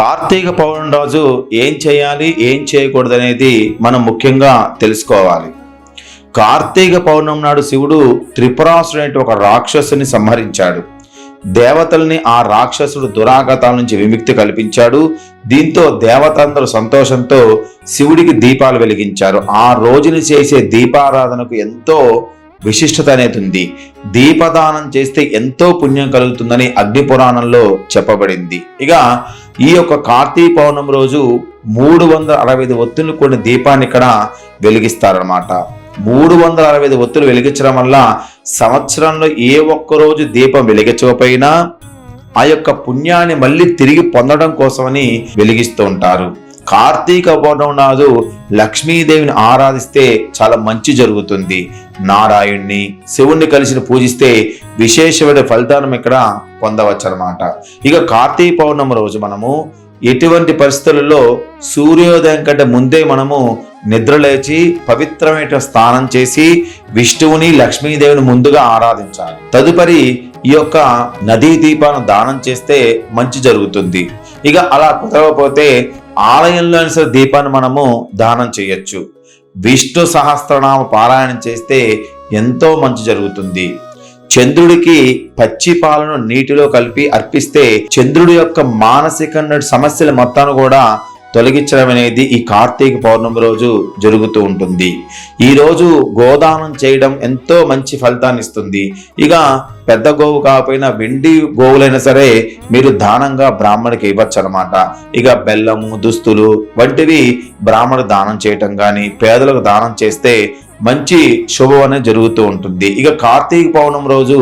కార్తీక పౌర్ణమి రోజు ఏం చేయాలి ఏం చేయకూడదు అనేది మనం ముఖ్యంగా తెలుసుకోవాలి. కార్తీక పౌర్ణమి నాడు శివుడు త్రిపురాసుడు ఒక రాక్షసుని సంహరించాడు. దేవతల్ని ఆ రాక్షసుడు దురాగతాల నుంచి విముక్తి కల్పించాడు. దీంతో దేవతందరూ సంతోషంతో శివుడికి దీపాలు వెలిగించారు. ఆ రోజుని చేసే దీపారాధనకు ఎంతో విశిష్టత అనేది ఉంది. దీపదానం చేస్తే ఎంతో పుణ్యం కలుగుతుందని అగ్ని పురాణంలో చెప్పబడింది. ఇక ఈ యొక్క కార్తీక పౌర్ణమి రోజు మూడు వందల అరవై ఐదు ఒత్తులు కొన్ని దీపాన్ని ఇక్కడ వెలిగిస్తారనమాట మూడు వందల అరవై ఐదు ఒత్తులు వెలిగించడం వల్ల సంవత్సరంలో ఏ ఒక్క రోజు దీపం వెలిగించకపోయినా ఆ యొక్క పుణ్యాన్ని మళ్ళీ తిరిగి పొందడం కోసమని వెలిగిస్తూ ఉంటారు. కార్తీక పౌర్ణమి నాడు లక్ష్మీదేవిని ఆరాధిస్తే చాలా మంచి జరుగుతుంది. నారాయణ్ణి శివుణ్ణి కలిసి పూజిస్తే విశేషమైన ఫలితాలను ఇక్కడ పొందవచ్చు అనమాట ఇక కార్తీక పౌర్ణమి రోజు మనము ఎటువంటి పరిస్థితులలో సూర్యోదయం కంటే ముందే మనము నిద్ర లేచి పవిత్రమైన స్నానం చేసి విష్ణువుని లక్ష్మీదేవిని ముందుగా ఆరాధించాలి. తదుపరి ఈ యొక్క నదీ దీపాన్ని దానం చేస్తే మంచి జరుగుతుంది. ఇక అలా కుదరకపోతే ఆలయంలో సరే దీపాన్ని మనము దానం చేయొచ్చు. విష్ణు సహస్రనామ పారాయణం చేస్తే ఎంతో మంచి జరుగుతుంది. చంద్రుడికి పచ్చి పాలను నీటిలో కలిపి అర్పిస్తే చంద్రుడి యొక్క మానసిక సమస్యల మొత్తాన్ని కూడా తొలగించడం అనేది ఈ కార్తీక పౌర్ణమి రోజు జరుగుతూ ఉంటుంది. ఈ రోజు గోదానం చేయడం ఎంతో మంచి ఫలితాన్ని ఇస్తుంది. ఇక పెద్ద గోవు కాకపోయినా వెండి గోవులైనా సరే మీరు దానంగా బ్రాహ్మణికి ఇవ్వచ్చు అనమాట ఇక బెల్లము దుస్తులు వంటివి బ్రాహ్మణు దానం చేయటం కానీ పేదలకు దానం చేస్తే మంచి శుభం అనేది జరుగుతూ ఉంటుంది. ఇక కార్తీక పౌర్ణమి రోజు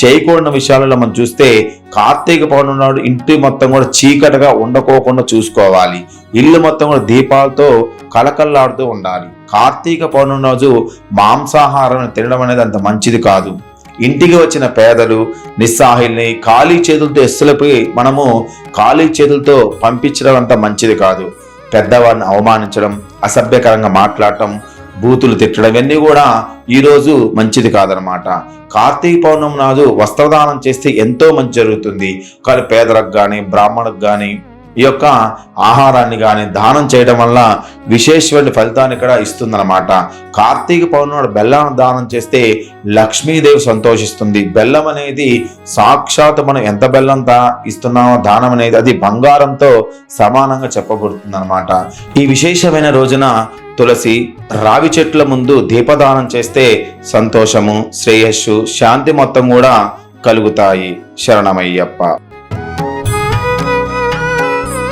చేయకూడని విషయాలలో మనం చూస్తే కార్తీక పౌర్ణమి నాడు ఇంటి మొత్తం కూడా చీకటిగా ఉండకోకుండా చూసుకోవాలి. ఇల్లు మొత్తం కూడా దీపాలతో కలకల్లాడుతూ ఉండాలి. కార్తీక పౌర్ణమి రోజు మాంసాహారం తినడం అనేది అంత మంచిది కాదు. ఇంటికి వచ్చిన పేదలు నిస్సాహిల్ని ఖాళీ చేతులతో ఎస్సులపై మనము ఖాళీ చేతులతో పంపించడం అంత మంచిది కాదు. పెద్దవారిని అవమానించడం అసభ్యకరంగా మాట్లాడటం బూతులు తిట్టడం ఇవన్నీ కూడా ఈరోజు మంచిది కాదనమాట కార్తీక పౌర్ణమి నాడు వస్త్రదానం చేస్తే ఎంతో మంచి జరుగుతుంది. కానీ పేదలకు కానీ బ్రాహ్మణులకు కానీ ఈ యొక్క ఆహారాన్ని కానీ దానం చేయడం వల్ల విశేషమైన ఫలితాన్ని ఇక్కడ ఇస్తుందన్నమాట. కార్తీక పౌర్ణమి బెల్లం దానం చేస్తే లక్ష్మీదేవి సంతోషిస్తుంది. బెల్లం అనేది సాక్షాత్ మనం ఎంత బెల్లం దా ఇస్తున్నామో దానం అనేది అది బంగారంతో సమానంగా చెప్పబడుతుంది అనమాట ఈ విశేషమైన రోజున తులసి రావి చెట్ల ముందు దీపదానం చేస్తే సంతోషము శ్రేయస్సు శాంతి మొత్తం కూడా కలుగుతాయి. శరణమయ్యప్ప.